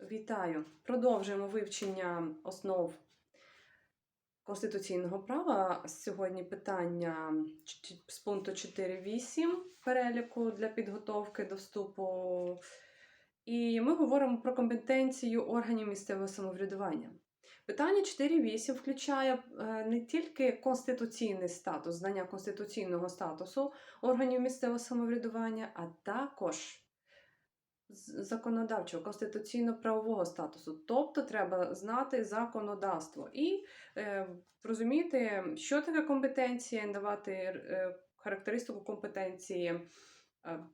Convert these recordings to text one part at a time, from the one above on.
Вітаю! Продовжуємо вивчення основ конституційного права. Сьогодні питання з пункту 4.8 переліку для підготовки до вступу. І ми говоримо про компетенцію органів місцевого самоврядування. Питання 4.8 включає е, не тільки конституційний статус, знання конституційного статусу органів місцевого самоврядування, а також законодавчого конституційно-правового статусу. Тобто треба знати законодавство і е, розуміти, що таке компетенція, давати е, характеристику компетенції е,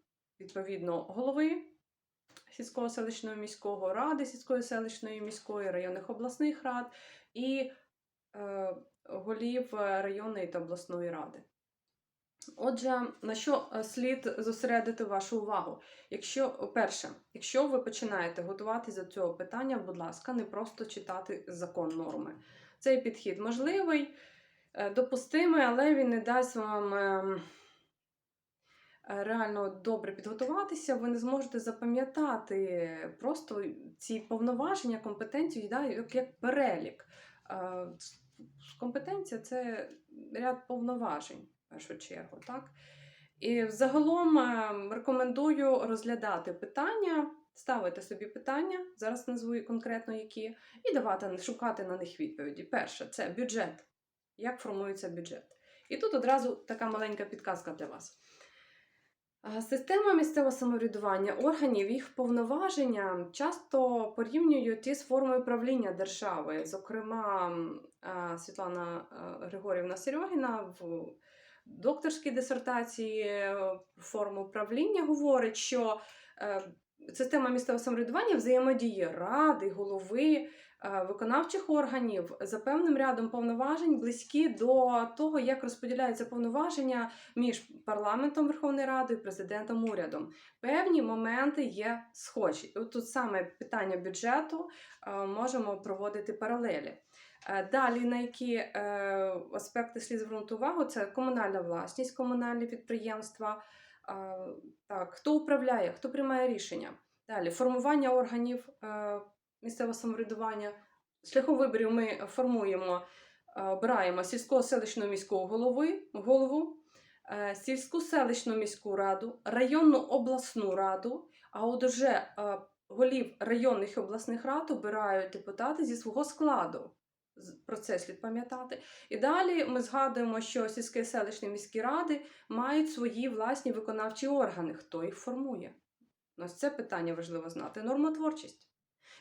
відповідно голови сільського селищної міського ради, сільської селищної міської, районних обласних рад і е, голів районної та обласної ради. Отже, на що е, слід зосередити вашу увагу? Якщо, перше, якщо ви починаєте готуватися до цього питання, будь ласка, не просто читати закон норми. Цей підхід можливий, е, допустимий, але він не дасть вам ем, е, реально добре підготуватися, ви не зможете запам'ятати просто ці повноваження, компетенції, як, перелік. Е, Компетенція це ряд повноважень першу чергу. Так? І загалом е, рекомендую розглядати питання, ставити собі питання, зараз назву конкретно які, і давати шукати на них відповіді. Перше це бюджет. Як формується бюджет? І тут одразу така маленька підказка для вас. Система місцевого самоврядування органів, їх повноваження часто порівнюють із формою правління держави. Зокрема, Світлана Григорівна Серьогіна в докторській дисертації е, форму правління говорить, що е, система місцевого самоврядування взаємодіє ради, голови, е, виконавчих органів за певним рядом повноважень близькі до того, як розподіляються повноваження між парламентом Верховної Ради і президентом урядом. Певні моменти є схожі. Тут саме питання бюджету можемо проводити паралелі. Е, Далі, на які е, аспекти слід звернути увагу, це комунальна власність, комунальні підприємства. е, Так, хто управляє, хто приймає рішення. Далі формування органів місцевого самоврядування. Шляхом виборів ми формуємо, обираємо сільського селищного міського голови, голову, сільську селищну міську раду, районну обласну раду, а от уже голів районних і обласних рад обирають депутати зі свого складу. Про це слід пам'ятати. І далі ми згадуємо, що сільські селищні міські ради мають свої власні виконавчі органи. Хто їх формує? Ось це питання важливо знати. Нормотворчість.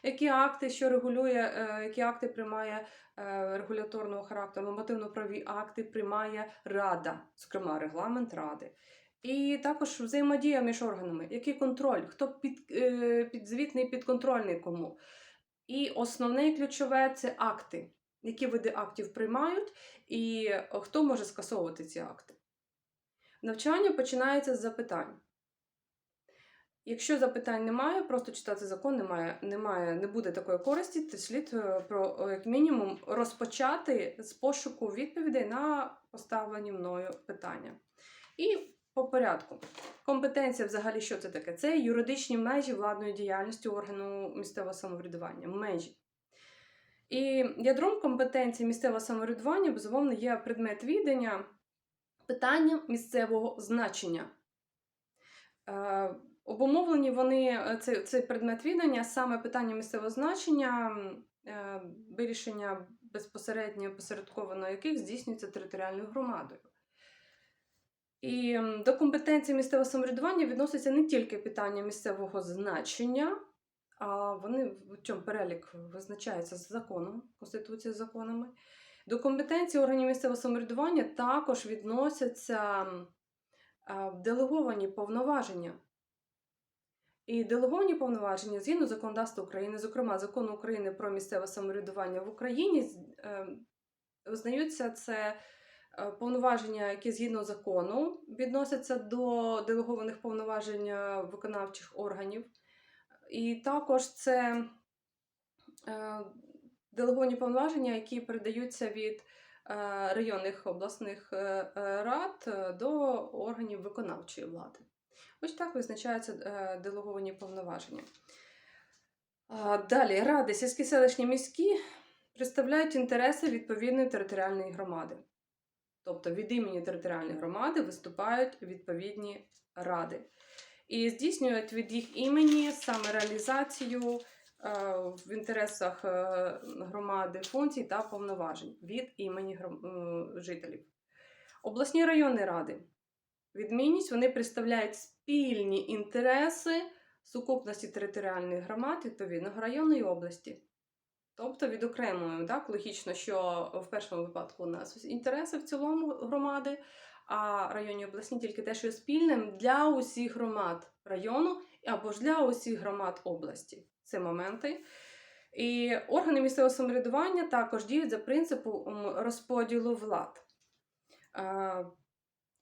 Які акти, що регулює, е, які акти приймає е, регуляторного характеру, нормативно-праві акти приймає Рада, зокрема регламент Ради. І також взаємодія між органами, який контроль, хто під, е, підзвітний, підконтрольний кому. І основне і ключове це акти, які види актів приймають, і е, хто може скасовувати ці акти. Навчання починається з запитань. Якщо запитань немає, просто читати закон немає, немає, не буде такої користі, то слід е, про е, як мінімум розпочати з пошуку відповідей на поставлені мною питання. І по порядку. Компетенція взагалі що це таке? Це юридичні межі владної діяльності органу місцевого самоврядування. Межі. І ядром компетенції місцевого самоврядування, безумовно, є предмет відання питання місцевого значення. Е, Обумовлені вони е, цей, цей предмет відання саме питання місцевого значення, е, вирішення безпосередньо посередковано яких здійснюється територіальною громадою. І до компетенції місцевого самоврядування відноситься не тільки питання місцевого значення, вони в чому перелік визначається з законом, Конституцією з законами. До компетенції органів місцевого самоврядування також відносяться делеговані повноваження. І делеговані повноваження згідно законодавства України, зокрема закону України про місцеве самоврядування в Україні, з- е, визнаються це е, повноваження, які згідно закону відносяться до делегованих повноважень е, виконавчих органів. І також це е, делеговані повноваження, які передаються від е, районних обласних е, рад до органів виконавчої влади. Ось так визначаються делеговані повноваження. Далі ради сільські селищні міські представляють інтереси відповідної територіальної громади. Тобто від імені територіальної громади виступають відповідні ради. І здійснюють від їх імені саме реалізацію е, в інтересах е, громади функцій та повноважень від імені жителів. Обласні районні ради. Відмінність вони представляють спільні інтереси сукупності територіальних громад відповідного району і області. Тобто відокремуємо так, логічно, що в першому випадку у нас інтереси в цілому громади, а районні обласні тільки те, що є спільним для усіх громад району або ж для усіх громад області. Це моменти. І органи місцевого самоврядування також діють за принципом розподілу влад.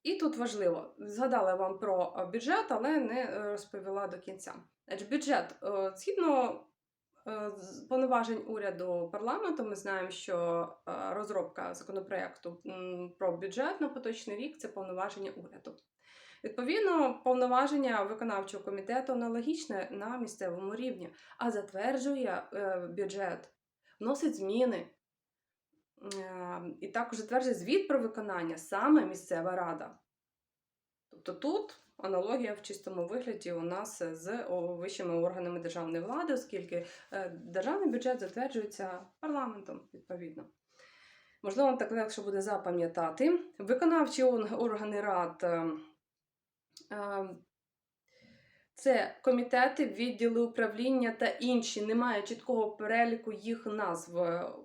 І тут важливо, згадала вам про бюджет, але не е, розповіла до кінця. Значить, бюджет е, згідно повноважень уряду парламенту, ми знаємо, що е, розробка законопроекту про бюджет на поточний рік це повноваження уряду. Відповідно, повноваження виконавчого комітету аналогічне на місцевому рівні, а затверджує е, бюджет, вносить зміни. Е, І також затверджує звіт про виконання саме місцева рада. Тобто тут аналогія в чистому вигляді у нас з вищими органами державної влади, оскільки е, державний бюджет затверджується парламентом відповідно. Можливо, так легше буде запам'ятати. Виконавчі органи рад е, е, це комітети, відділи управління та інші. Немає чіткого переліку їх назв.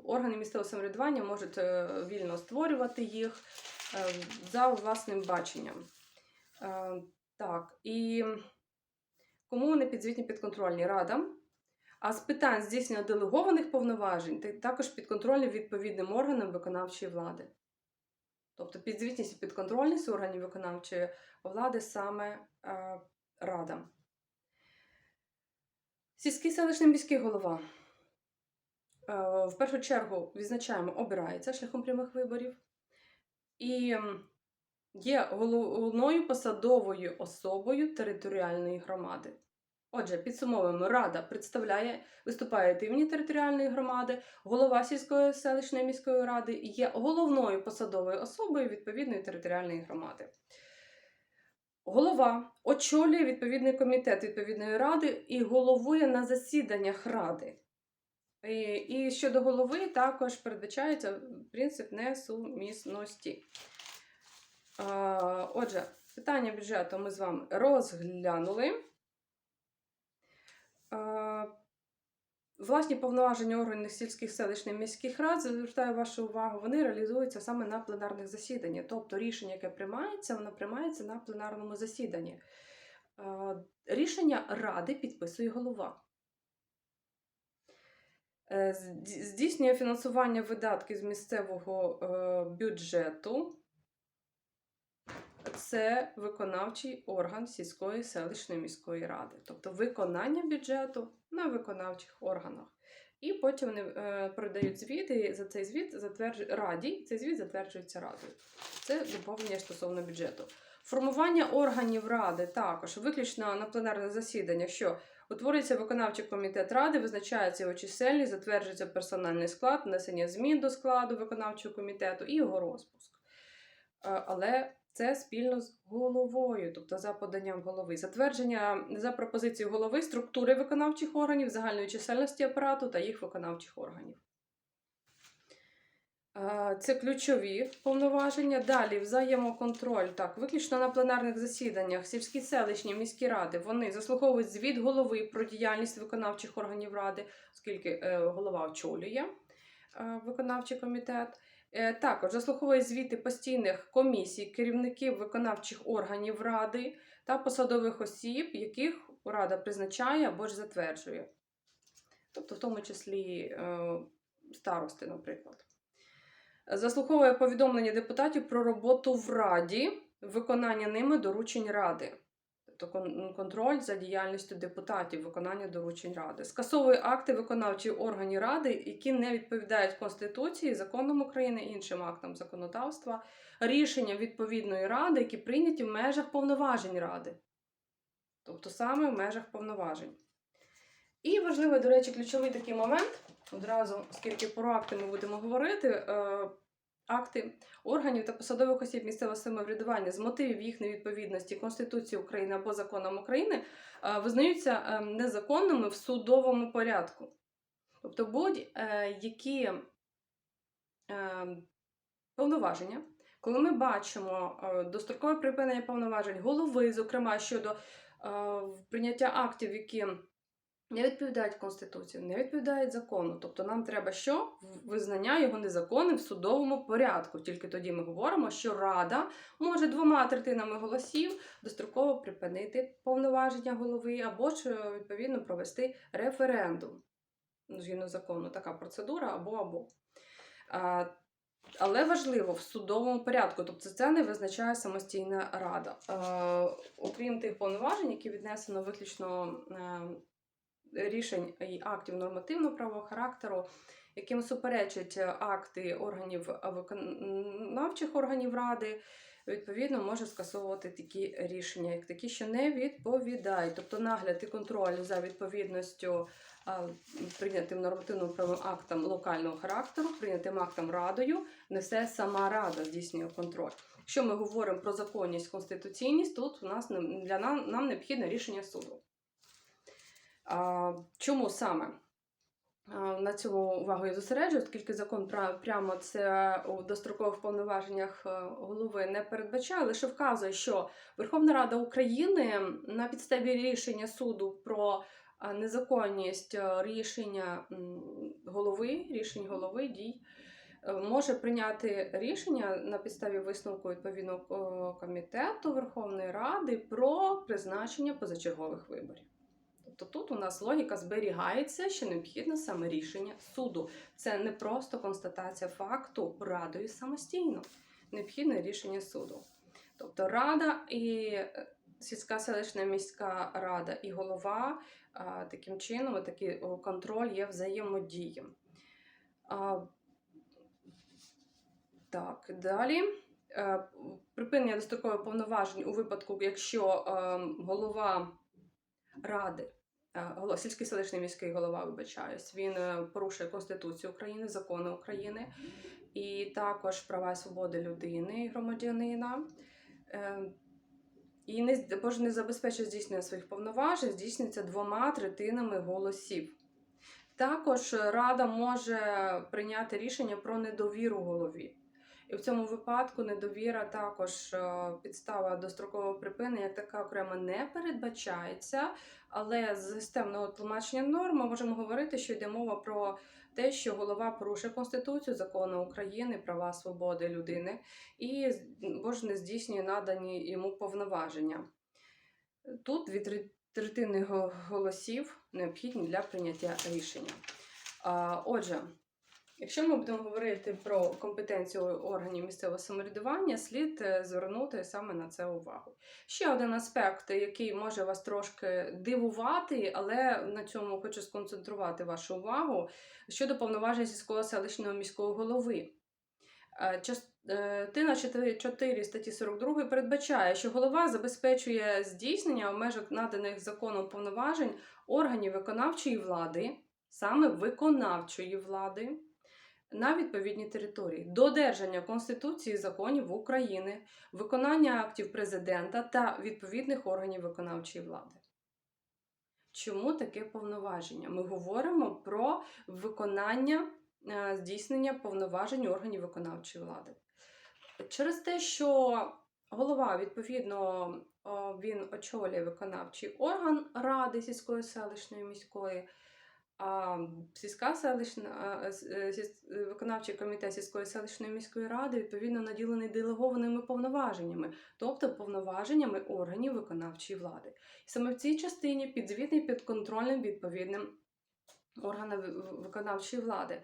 Органи місцевого самоврядування можуть вільно створювати їх за власним баченням. Так, і кому вони підзвітні підконтрольні радам. А з питань здійснення делегованих повноважень та- також підконтрольні відповідним органам виконавчої влади. Тобто підзвітність і підконтрольність органів виконавчої влади саме е, радам. Сільський селищний міський голова. Е, В першу чергу відзначаємо, обирається шляхом прямих виборів. І є головною посадовою особою територіальної громади. Отже, підсумовуємо, рада представляє, виступає від імені територіальної громади, голова сільської селищної міської ради є головною посадовою особою відповідної територіальної громади. Голова очолює відповідний комітет відповідної ради і головує на засіданнях ради. І, і щодо голови також передбачається принцип несумісності. Отже, питання бюджету ми з вами розглянули. Власні повноваження органів сільських селищних міських рад, звертаю вашу увагу, вони реалізуються саме на пленарних засіданнях. Тобто рішення, яке приймається, воно приймається на пленарному засіданні. Рішення ради підписує голова. Е, Здійснює фінансування видатків з місцевого е, бюджету. Це виконавчий орган сільської селищної міської ради, тобто виконання бюджету на виконавчих органах. І потім вони е, продають звіт, і за цей звіт затверджують раді, цей звіт затверджується радою. Це доповнення стосовно бюджету. Формування органів ради також виключно на пленарних засіданнях, що утворюється виконавчий комітет ради, визначається його чисельність, затверджується персональний склад, внесення змін до складу виконавчого комітету і його розпуск. Е, Але це спільно з головою, тобто за поданням голови. Затвердження за пропозицією голови структури виконавчих органів, загальної чисельності апарату та їх виконавчих органів. Е, Це ключові повноваження. Далі взаємоконтроль. Так, виключно на пленарних засіданнях сільські селищні міські ради вони заслуховують звіт голови про діяльність виконавчих органів ради, оскільки е, голова очолює е, виконавчий комітет. Е, Також заслуховує звіти постійних комісій, керівників виконавчих органів ради та посадових осіб, яких рада призначає або ж затверджує. Тобто, в тому числі е, старости, наприклад. Заслуховує повідомлення депутатів про роботу в раді, виконання ними доручень ради. Тобто контроль за діяльністю депутатів, виконання доручень ради. Скасовує акти виконавчих органів ради, які не відповідають Конституції, законам України, іншим актам законодавства, рішення відповідної ради, які прийняті в межах повноважень ради. Тобто саме в межах повноважень. І важливий, до речі, ключовий такий момент. Одразу, оскільки про акти ми будемо говорити, е, акти органів та посадових осіб місцевого самоврядування з мотивів їх невідповідності Конституції України або законам України е, визнаються е, незаконними в судовому порядку. Тобто будь-які е, повноваження, коли ми бачимо е, дострокове припинення повноважень голови, зокрема щодо прийняття актів, які не відповідають Конституції, не відповідають закону. Тобто нам треба що? Визнання його незаконним в судовому порядку. Тільки тоді ми говоримо, що Рада може двома третинами голосів достроково припинити повноваження голови або ж е, відповідно провести референдум. Згідно закону, така процедура або або. Але важливо в судовому порядку, тобто це не визначає самостійна рада. Е, окрім тих повноважень, які віднесено виключно е, рішень і актів нормативного правового характеру, яким суперечать акти органів виконавчих органів ради, відповідно може скасовувати такі рішення, як такі, що не відповідають. Тобто нагляд і контроль за відповідністю прийнятим нормативним правовим актам локального характеру, прийнятим актам радою, несе сама рада, здійснює контроль. Якщо ми говоримо про законність, конституційність, тут у нас для нам, нам необхідне рішення суду. Чому саме? На цьому увагу я зосереджую, оскільки закон прямо це у дострокових повноваженнях е, голови не передбачає, лише вказує, що Верховна Рада України на підставі рішення суду про незаконність е, рішення голови, рішень голови дій, е, може прийняти рішення на підставі висновку відповідного е, комітету Верховної Ради про призначення позачергових виборів. Тобто тут у нас логіка зберігається, що необхідне саме рішення суду. Це не просто констатація факту радою самостійно. Необхідне рішення суду. Тобто рада і е, сільська селищна міська рада і голова таким чином, такий контроль є взаємодієм. Так, далі. Е, Припинення дострокових повноважень у випадку, якщо е, голова ради, сільський селищний міський голова, вибачаюсь, він е, порушує Конституцію України, закони України і також права і свободи людини і громадянина. Е, І не, з- не забезпечує здійснення своїх повноважень, здійснюється двома третинами голосів. Також Рада може прийняти рішення про недовіру голові. І в цьому випадку недовіра також е, підстава дострокового припинення така окремо не передбачається, але з системного тлумачення норм ми можемо говорити, що йде мова про те, що голова порушує Конституцію, закони України, права свободи людини і ж не здійснює надані йому повноваження. Тут дві третини го- голосів необхідні для прийняття рішення. Отже, якщо ми будемо говорити про компетенцію органів місцевого самоврядування, слід е, звернути саме на це увагу. Ще один аспект, який може вас трошки дивувати, але на цьому хочу сконцентрувати вашу увагу щодо повноважень сільського селищного міського голови. Е, Частина 4 статті 42 передбачає, що голова забезпечує здійснення в межах наданих законом повноважень органів виконавчої влади, саме виконавчої влади, на відповідній території, додержання Конституції законів України, виконання актів президента та відповідних органів виконавчої влади. Чому таке повноваження? Ми говоримо про виконання е, здійснення повноважень органів виконавчої влади. Через те, що голова, відповідно, він очолює виконавчий орган Ради сільської селищної міської, а сільська селищна е, е, виконавчий комітет сільської селищної міської ради відповідно наділений делегованими повноваженнями, тобто повноваженнями органів виконавчої влади. І саме в цій частині підзвітний підконтрольним відповідним органам ви- ви- виконавчої влади.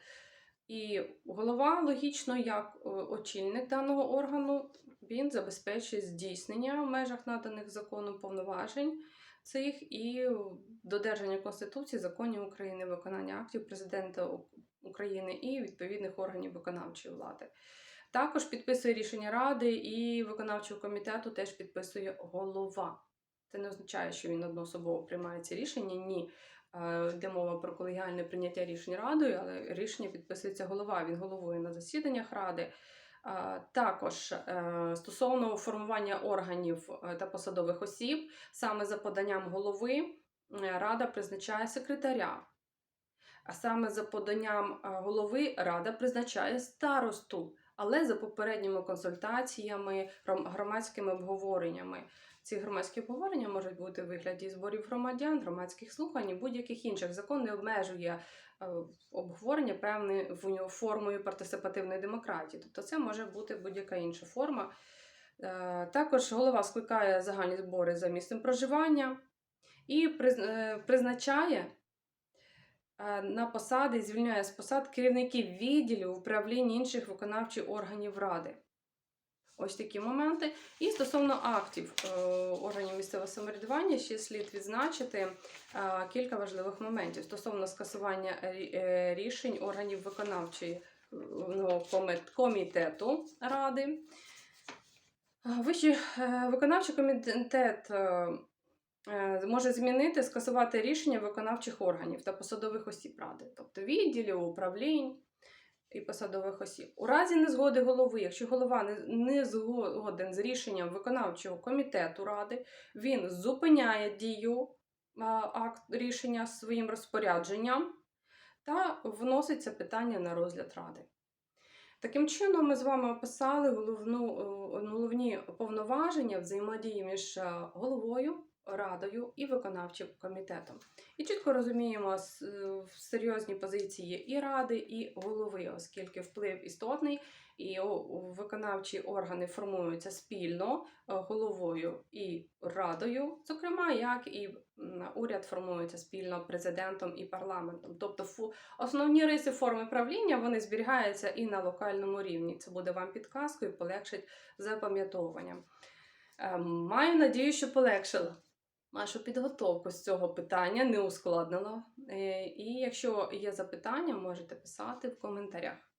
І голова, логічно, як е, очільник даного органу, він забезпечує здійснення в межах наданих законом повноважень цих і додержання Конституції, законів України, виконання актів президента України і відповідних органів виконавчої влади. Також підписує рішення ради і виконавчого комітету теж підписує голова. Це не означає, що він одноособово приймає ці рішення. Ні. Е, Йде мова про колегіальне прийняття рішень радою, але рішення підписується голова. Він головує на засіданнях ради. Е, Також е, стосовно формування органів та посадових осіб, саме за поданням голови рада призначає секретаря. А саме за поданням голови рада призначає старосту, але за попередніми консультаціями, громадськими обговореннями. Ці громадські обговорення можуть бути в вигляді зборів громадян, громадських слухань і будь-яких інших. Закон не обмежує е, обговорення певною формою партисипативної демократії. Тобто це може бути будь-яка інша форма. Е, Також голова скликає загальні збори за місцем проживання і е, призначає на посади і звільняє з посад керівників відділів управління інших виконавчих органів ради. Ось такі моменти. І стосовно актів е, органів місцевого самоврядування, ще слід відзначити е, кілька важливих моментів стосовно скасування е, рішень органів виконавчої ну, комітету ради. Виконавчий комітет може змінити, скасувати рішення виконавчих органів та посадових осіб ради, тобто відділів, управлінь і посадових осіб. У разі незгоди голови, якщо голова не, згоден з рішенням виконавчого комітету ради, він зупиняє дію акт рішення своїм розпорядженням та вносить це питання на розгляд ради. Таким чином, ми з вами описали головну, е, головні повноваження взаємодії між е, головою, радою і виконавчим комітетом. І чітко розуміємо е, серйозні позиції і ради, і голови, оскільки вплив істотний, і виконавчі органи формуються спільно е, головою і радою, зокрема, як і уряд формується спільно президентом і парламентом. Тобто основні риси форми правління вони зберігаються і на локальному рівні. Це буде вам підказкою, полегшить запам'ятовування. Е, Маю надію, що полегшила вашу підготовку з цього питання, не ускладнила. Е, І якщо є запитання, можете писати в коментарях.